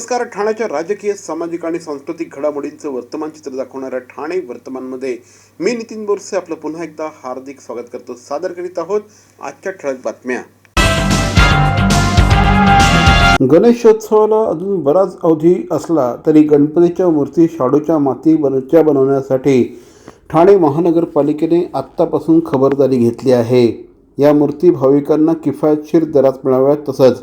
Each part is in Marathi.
नमस्कार ठाण्याच्या राजकीय सामाजिक आणि सांस्कृतिक घडामोडींचं वर्तमान चित्र दाखवणाऱ्या ठाणे वर्तमानमध्ये मी नितीन बोरसे आपलं पुन्हा एकदा हार्दिक स्वागत करतो. सादर करीत आहोत आजच्या ठळक बातम्या. गणेशोत्सवाला अजून बराच अवधी असला तरी गणपतीच्या मूर्ती शाडूच्या माती बनच्या बनवण्यासाठी ठाणे महानगरपालिकेने आत्तापासून खबरदारी घेतली आहे. या मूर्ती भाविकांना किफायतशीर दरात मिळाव्यात तसंच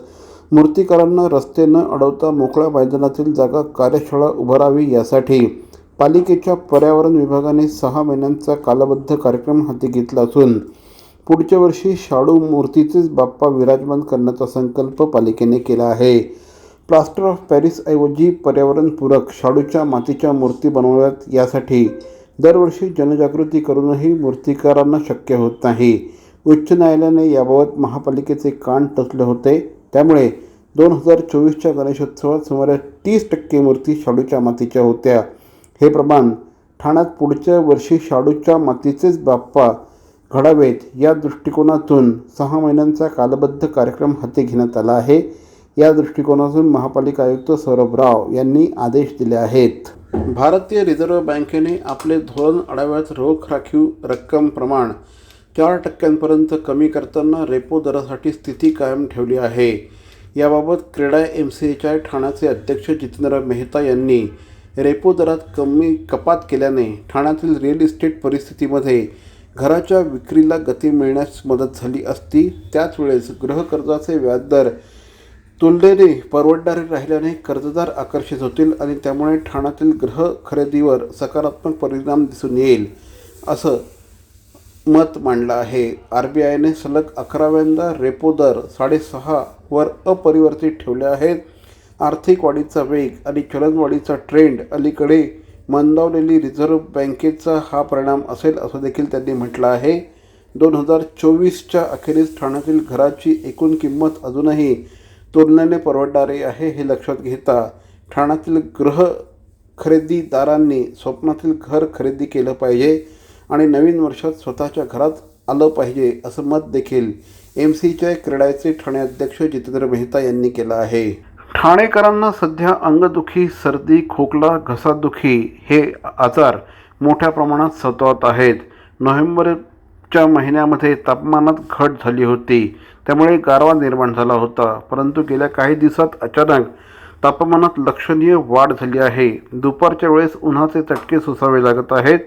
मूर्तिकारांना रस्ते न अडवता मोकळ्या मैदानातील जागा कार्यशाळा उभारावी यासाठी पालिकेच्या पर्यावरण विभागाने सहा महिन्यांचा कालबद्ध कार्यक्रम हाती घेतला असून पुढच्या वर्षी शाडू मूर्तीचेच बाप्पा विराजमान करण्याचा संकल्प पालिकेने केला आहे. प्लास्टर ऑफ पॅरिसऐवजी पर्यावरणपूरक शाडूच्या मातीच्या मूर्ती बनवाव्यात यासाठी दरवर्षी जनजागृती करूनही मूर्तिकारांना शक्य होत नाही. उच्च न्यायालयाने याबाबत महापालिकेचे कान टचले होते. त्यामुळे दोन हजार चोवीसच्या गणेशोत्सवात सुमारे तीस टक्के मूर्ती शाडूच्या मातीच्या होत्या. हे प्रमाण ठाण्यात पुढच्या वर्षी शाडूच्या मातीचेच बाप्पा घडावेत. या दृष्टिकोनातून सहा महिन्यांचा कालबद्ध कार्यक्रम हाती घेण्यात आला आहे. या दृष्टिकोनातून महापालिका आयुक्त सौरभ राव यांनी आदेश दिले आहेत. भारतीय रिझर्व्ह बँकेने आपले धोरण आढाव्यात रोख राखीव रक्कम प्रमाण चार टक्क्यांपर्यंत कमी करताना रेपो दरासाठी स्थिती कायम ठेवली आहे. याबाबत क्रीडा एम सी एच्या ठाण्याचे अध्यक्ष जितेंद्र मेहता यांनी रेपो दरात कमी कपात केल्याने ठाण्यातील रिअल इस्टेट परिस्थितीमध्ये घराच्या विक्रीला गती मिळण्यास मदत झाली असती. त्याच वेळेस गृहकर्जाचे व्याजदर तुलनेने परवडणारे राहिल्याने कर्जदार आकर्षित होतील आणि त्यामुळे ठाण्यातील गृह खरेदीवर सकारात्मक परिणाम दिसून येईल असं मत मांडलं आहे. आर बी आयने सलग अकराव्यांदा रेपो दर साडेसहावर अपरिवर्तित ठेवले आहेत. आर्थिक वाढीचा वेग आणि चलनवाढीचा ट्रेंड अलीकडे मंदावलेली रिझर्व्ह बँकेचा हा परिणाम असेल असं देखील त्यांनी म्हटलं आहे. दोन हजार चोवीसच्या अखेरीस ठाण्यातील घराची एकूण किंमत अजूनही तुलनेने परवडणारी आहे हे लक्षात घेता ठाण्यातील गृह खरेदीदारांनी स्वप्नातील घर खरेदी केलं पाहिजे. आणि नवीन वर्षात स्वतःच्या घरात आलं पाहिजे असं मत देखील एम सीच्या क्रीडाचे ठाणे अध्यक्ष जितेंद्र मेहता यांनी केलं आहे. ठाणेकरांना सध्या अंगदुखी सर्दी खोकला घसादुखी हे आजार मोठ्या प्रमाणात सतवत आहेत. नोव्हेंबरच्या महिन्यामध्ये तापमानात घट झाली होती. त्यामुळे गारवा निर्माण झाला होता. परंतु गेल्या काही दिवसात अचानक तापमानात लक्षणीय वाढ झाली आहे. दुपारच्या वेळेस उन्हाचे चटके सुसावे लागत आहेत.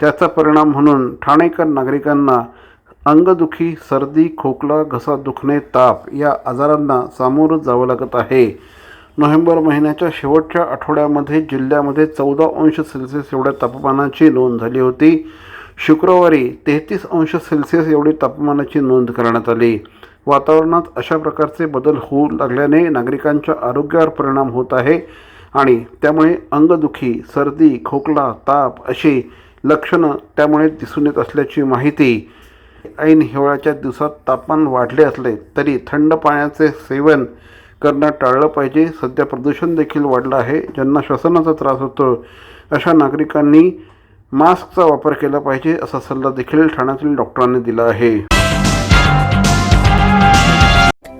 त्याचा परिणाम म्हणून ठाणेकर नागरिकांना अंगदुखी सर्दी खोकला घसा दुखणे ताप या आजारांना सामोरं जावं लागत आहे. नोव्हेंबर महिन्याच्या शेवटच्या आठवड्यामध्ये जिल्ह्यामध्ये चौदा अंश सेल्सिअस एवढ्या तापमानाची नोंद झाली होती. शुक्रवारी तेहतीस अंश सेल्सिअस एवढी तापमानाची नोंद करण्यात आली. वातावरणात अशा प्रकारचे बदल होऊ लागल्याने नागरिकांच्या आरोग्यावर परिणाम होत आहे आणि त्यामुळे अंगदुखी सर्दी खोकला ताप अशी लक्षणं त्यामुळे दिसून येत असल्याची माहिती ऐन हिवाळ्याच्या दिवसात तापमान वाढले असले तरी थंड पाण्याचे सेवन करणं टाळलं पाहिजे. सध्या प्रदूषण देखील वाढलं आहे. ज्यांना श्वसनाचा त्रास होतो अशा नागरिकांनी मास्कचा वापर केला पाहिजे असा सल्ला देखील ठाण्यातील डॉक्टरांनी दिला आहे.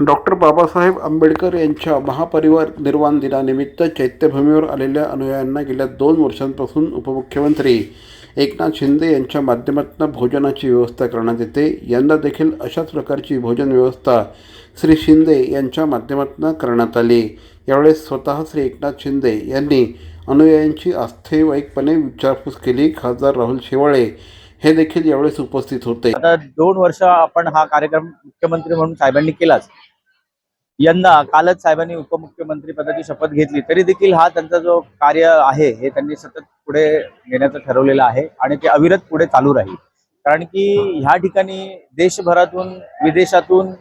Doctor Babasaheb Ambedkar यांच्या महापरिवार निर्वाण दिनानिमित्त चैत्यभूमीवर आलेल्या अनुयायांना गेल्या दोन वर्षांपासून उपमुख्यमंत्री एकनाथ शिंदे यांच्या माध्यमातून भोजनाची व्यवस्था करण्यात येते. यंदा देखील अशाच प्रकारची भोजन व्यवस्था श्री शिंदे यांच्या माध्यमातून करण्यात आली. यावेळेस स्वतः श्री एकनाथ शिंदे यांनी अनुयायांची आस्थेवाईकपणे विचारपूस केली. खासदार राहुल शेवाळे हे देखील यावेळेस उपस्थित होते. आता दोन वर्ष आपण हा कार्यक्रम मुख्यमंत्री म्हणून साहेबांनी केलाच. यंदा कालच साहेबांनी उपमुख्यमंत्री पदाची शपथ घेतली तरी देखील हा त्यांचा जो कार्य आहे हे त्यांनी सतत पुढे नेण्याचं ठरवलेलं आहे आणि ते अविरत पुढे चालू राहील. कारण की ह्या ठिकाणी देशभरातून विदेशातून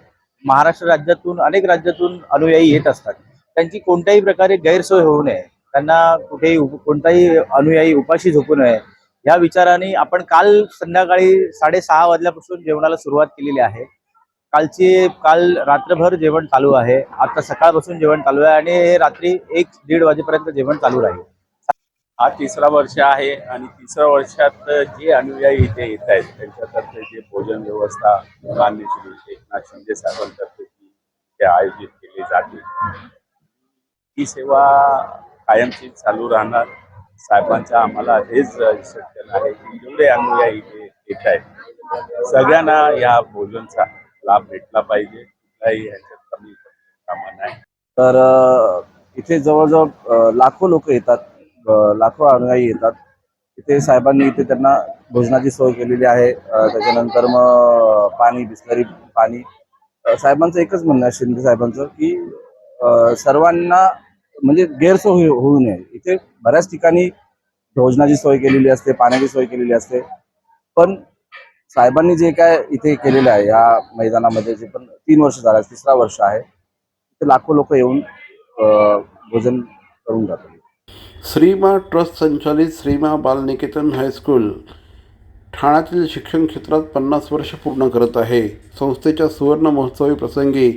महाराष्ट्र राज्यातून अनेक राज्यातून अनुयायी येत असतात. त्यांची कोणत्याही प्रकारे गैरसोय होऊ नये त्यांना कुठेही उप- कोणताही अनुयायी उपाशी झोपू नये या विचाराने आपण काल संध्याकाळी साडेसहा वाजल्यापासून जेवणाला सुरुवात केलेली आहे. कालची काल रात्रभर जेवण चालू आहे. आता सकाळपासून जेवण चालू आहे आणि रात्री एक दीड वाजेपर्यंत जेवण चालू राहील. हा तिसरा वर्ष आहे आणि तिसऱ्या वर्षात जे अनुयायी इथे येत आहेत त्यांच्यातर्फे जे भोजन व्यवस्था मान्य श्री एकनाथ शिंदे साहेबांतर्फे ते आयोजित केली जाते. ही सेवा कायमची चालू राहणार. साहेबांचा आम्हाला हेच सत्य आहे की जेवढे अनुयायी इथे येत आहेत. सगळ्यांना या भोजनचा लाभ भेटला पाहिजे कुठलाही ह्याच्यात कमी कामा नाही. तर इथे जवळजवळ लाखो लोक येतात लाखो अनुयायी येतात. इथे साहेबांनी इथे त्यांना भोजनाची सोय केलेली आहे. त्याच्यानंतर मग पाणी बिस्लरी पाणी. साहेबांचं एकच म्हणणं आहे शिंदे साहेबांचं की सर्वांना म्हणजे गैरसोय होऊ नये. इथे बऱ्याच ठिकाणी भोजनाची सोय केलेली असते पाण्याची सोय केलेली असते. पण साहेबांनी जे काय इथे केलेलं आहे या मैदानामध्ये जे पण तीन वर्ष झालं तिसरा वर्ष आहे इथे लाखो लोक येऊन भोजन करून जातात. श्रीमा ट्रस्ट संचालित श्रीमा बालनिकेतन हायस्कूल ठाण्यातील शिक्षण क्षेत्रात पन्नास वर्ष पूर्ण करत आहे. संस्थेच्या सुवर्ण महोत्सवी प्रसंगी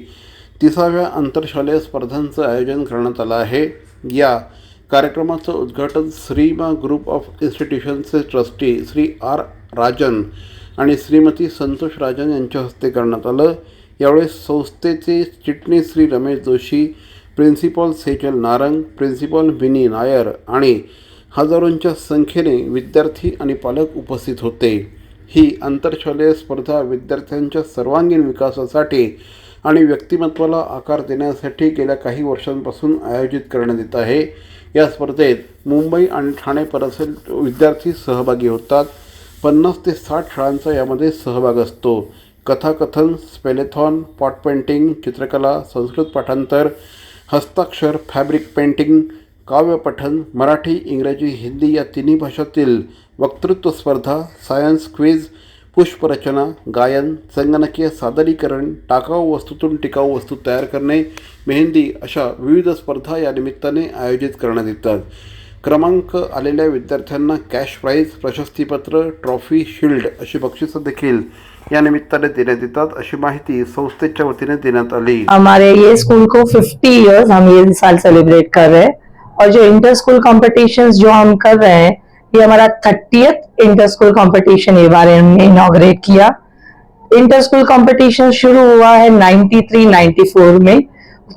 तिसाव्या आंतरशालेय स्पर्धांचं आयोजन करण्यात आलं आहे. या कार्यक्रमाचं उद्घाटन श्रीमा ग्रुप ऑफ इन्स्टिट्यूशनचे ट्रस्टी श्री आर राजन आणि श्रीमती संतोष राजन यांच्या हस्ते करण्यात आलं. यावेळी संस्थेचे चिटणीस श्री रमेश जोशी प्रिन्सिपॉल सेजल नारंग प्रिन्सिपॉल विनी नायर आणि हजारोंच्या संख्येने विद्यार्थी आणि पालक उपस्थित होते. ही आंतरशालेय स्पर्धा विद्यार्थ्यांच्या सर्वांगीण विकासासाठी आणि व्यक्तिमत्वाला आकार देण्यासाठी गेल्या काही वर्षांपासून आयोजित करण्यात येत आहे. या स्पर्धेत मुंबई आणि ठाणे परिसर विद्यार्थी सहभागी होतात. पन्नास ते साठ शाळांचा यामध्ये सहभाग असतो. कथाकथन स्पेलेथॉन पॉट पेंटिंग चित्रकला संस्कृत पाठांतर हस्ताक्षर फॅब्रिक पेंटिंग काव्यपठन मराठी इंग्रजी हिंदी या तिन्ही भाषातील वक्तृत्व स्पर्धा सायन्स क्विज पुष्परचना गायन संगणकीय सादरीकरण टाकाऊ वस्तूतून टिकाऊ वस्तू तयार करणे मेहंदी अशा विविध स्पर्धा या निमित्ताने आयोजित करण्यात येतात. क्रमांक आलेल्या विद्यार्थ्यांना कॅश प्राईज प्रशस्तीपत्र ट्रॉफी शिल्ड अशी बक्षिसं देखील या निमित्ताने देण्यात येतात. अशी माहिती संस्थेच्या वतीने देण्यात आली. हमारे ये स्कूल को 50 इयर्स हम ये साल सेलिब्रेट कर रहे हैं और जो इंटर स्कूल कॉम्पिटिशन्स जो हम कर रहे हैं, ये हमारा थर्टियथ इंटर स्कूल कॉम्पिटिशन ये बार हमने इनॉग्रेट किया। इंटर स्कूल कॉम्पिटिशन शुरू हुआ है 93 94 में।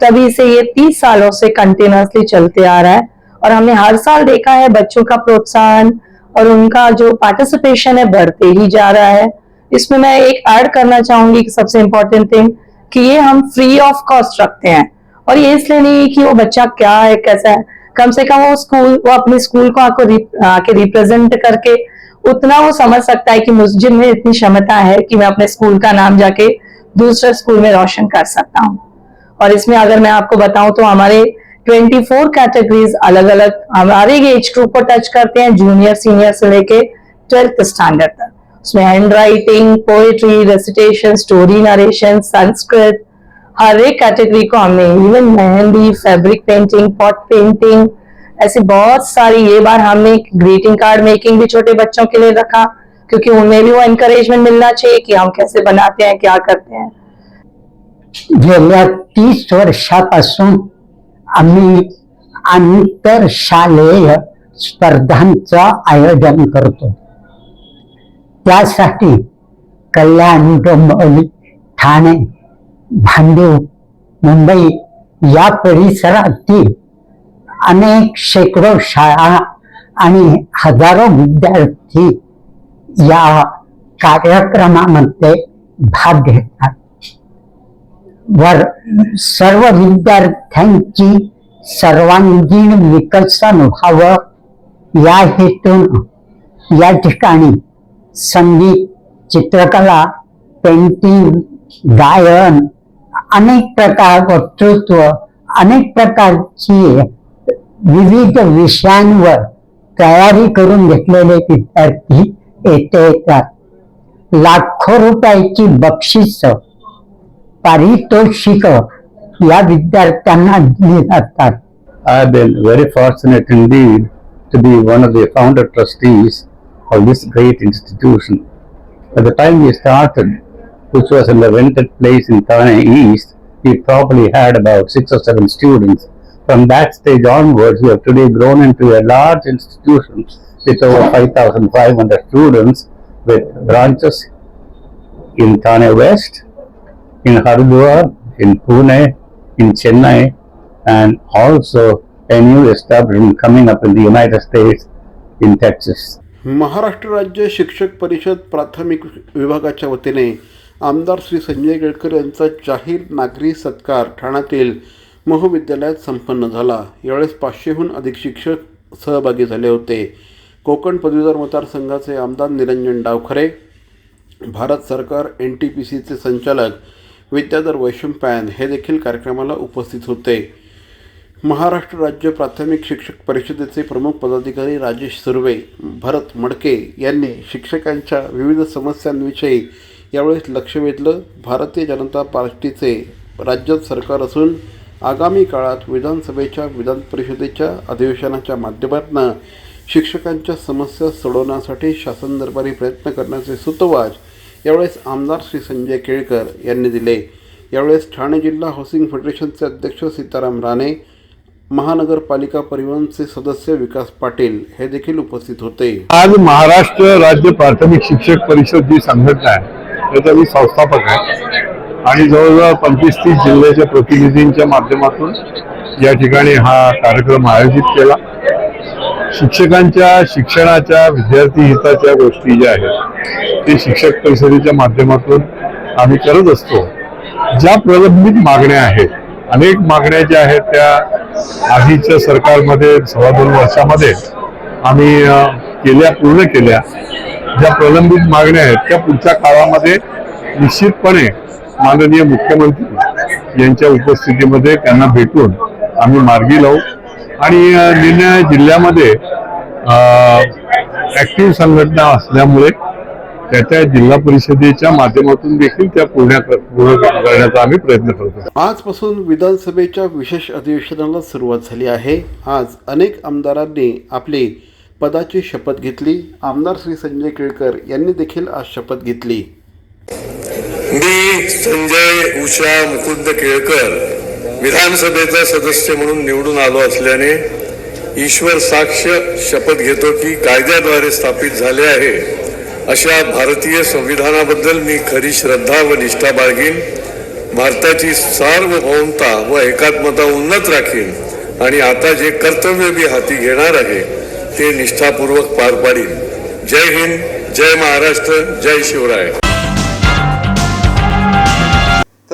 तभी से ये 30 सालों से कंटिन्यूसली चलते आ रहा है। और हमने हर साल देखा है बच्चों का प्रोत्साहन और उनका जो पार्टिसिपेशन है बढ़ते ही जा रहा है। इसमें मैं एक ऐड करना चाहूँगी कि सबसे इम्पोर्टेंट थिंग कि ये हम फ्री ऑफ़ कॉस्ट रखते हैं। और ये इसलिए नहीं कि वो बच्चा क्या है, कैसा है। कम से कम वो स्कूल वो अपने स्कूल को रि- आके रिप्रेजेंट करके उतना वो समझ सकता है कि मुझे में इतनी क्षमता है कि मैं अपने स्कूल का नाम जाके दूसरे स्कूल में रोशन कर सकता हूँ। और इसमें अगर मैं आपको बताऊँ तो हमारे 24 कैटेगरीज अलग अलग हमारे एज ग्रुप को टच करते हैं जूनियर सीनियर से लेके ट्वेल्थ स्टैंडर्ड तक। उसमें handwriting poetry recitation story narration Sanskrit, हर एक कैटेगरी को हमने even mehndi fabric painting pot painting ऐसी बहुत सारी, ये बार हमने ग्रीटिंग कार्ड मेकिंग भी छोटे बच्चों के लिए रखा, क्योंकि उनमें भी वो इंकरेजमेंट मिलना चाहिए कि हम कैसे बनाते हैं, क्या करते हैं। गेल्या तीस वर्षापासून आम्ही आंतरशालेय स्पर्धांचं आयोजन करतो. त्यासाठी कल्याण डोंबिवली ठाणे भांडू मुंबई या परिसरातील अनेक शेकडो शाळा आणि हजारो विद्यार्थी या कार्यक्रमामध्ये भाग घेतात. वर सर्व विद्यार्थ्यांची सर्वांगीण विकसन व्हावं या हेतून या ठिकाणी संगीत चित्रकला पेंटिंग गायन अनेक प्रकार वक्तृत्व अनेक प्रकारची विविध विषयांवर तयारी करून घेतलेले विद्यार्थी येथे येतात. लाखो रुपयाची बक्षीस पारितोषिक या विद्यार्थ्यांना दिली जातात I have been very fortunate indeed to be one of the founder trustees of this great institution. At the time we started, which was in the rented place in Thane East, we probably had about six or seven students. From that stage onwards, we have today grown into a large institution with over 5,500 students with branches in Thane West, in Haridwar, in Pune, in Chennai, and also a new establishment coming up in the United States in Texas. Maharashtra राज्य शिक्षक परिषद प्राथमिक विभागाच्या वतीने आमदार श्री संजय केळकर यांचा जाहीर नागरी सत्कार ठाण्यातील महाविद्यालयात संपन्न झाला यावेळेस पाचशेहून अधिक शिक्षक सहभागी झाले होते कोकण पदवीधर मतदारसंघाचे आमदार निरंजन डावखरे भारत सरकार एन टी पी सीचे संचालक विद्याधर वैशंपायन हे देखील कार्यक्रमाला उपस्थित होते. महाराष्ट्र राज्य प्राथमिक शिक्षक परिषदेचे प्रमुख पदाधिकारी राजेश सुर्वे भरत मडके यांनी शिक्षकांच्या विविध समस्यांविषयी यावेळेस लक्ष वेधलं. भारतीय जनता पार्टीचे राज्यात सरकार असून आगामी काळात विधानसभेच्या विधान परिषदेच्या अधिवेशनाच्या माध्यमातून शिक्षकांच्या समस्या सोडवण्यासाठी शासन दरबारी प्रयत्न करण्याचे सुतोवाच यावेळेस आमदार श्री संजय केळकर यांनी दिले. यावेळेस ठाणे जिल्हा हाऊसिंग फेडरेशनचे अध्यक्ष सीताराम राणे महानगरपालिका परिवहनचे सदस्य विकास पाटील हे देखील उपस्थित होते. आज महाराष्ट्र राज्य प्राथमिक शिक्षक परिषद जी संघटना आहे त्याचा मी संस्थापक आहे. आणि जवळजवळ पंचवीस तीस जिल्ह्याच्या प्रतिनिधींच्या माध्यमातून या ठिकाणी हा कार्यक्रम आयोजित केला. शिक्षकांच्या शिक्षणाच्या विद्यार्थी हिताच्या गोष्टी ज्या आहेत ते शिक्षक परिषदेच्या माध्यमातून आम्ही करत असतो. ज्या प्रलंबित मागण्या आहेत अनेक मागण्या ज्या आहेत त्या आधीच्या सरकारमध्ये सव्वा दोन वर्षामध्ये आम्ही केल्या पूर्ण केल्या. ज्या प्रलंबित मागण्या आहेत त्या पुढच्या काळामध्ये निश्चितपणे माननीय मुख्यमंत्री यांच्या उपस्थितीमध्ये त्यांना भेटून आम्ही मार्गी लावू. आणि निम्या जिल्ह्यामध्ये ऍक्टिव्ह संघटना असल्यामुळे त्या त्या जिल्हा परिषदेच्या माध्यमातून देखील त्या पूर्ण पूर्ण करण्याचा आम्ही प्रयत्न करतो आजपासून विधानसभेच्या विशेष अधिवेशनाला सुरुवात झाली आहे. आज अनेक आमदारांनी आपली पदाची शपथ घेतली. आमदार श्री संजय केळकर यांनी देखील आज शपथ घेतली. मी संजय उषा मुकुंद केळकर विधानसभेचा सदस्य म्हणून निवडून आलो असल्याने ईश्वर साक्ष शपथ घेतो की कायद्याद्वारे स्थापित झाले आहे. अशा भारतीय संविधानाबद्दल मी खरी श्रद्धा व निष्ठा बाळगीन. भारताची सार्वभौमता व एकात्मता उन्नत राखीन. आणि आता जे कर्तव्य मी हाती घेणार आहे ते निष्ठापूर्वक पार पाडीन. जय हिंद जय महाराष्ट्र जय शिवराय.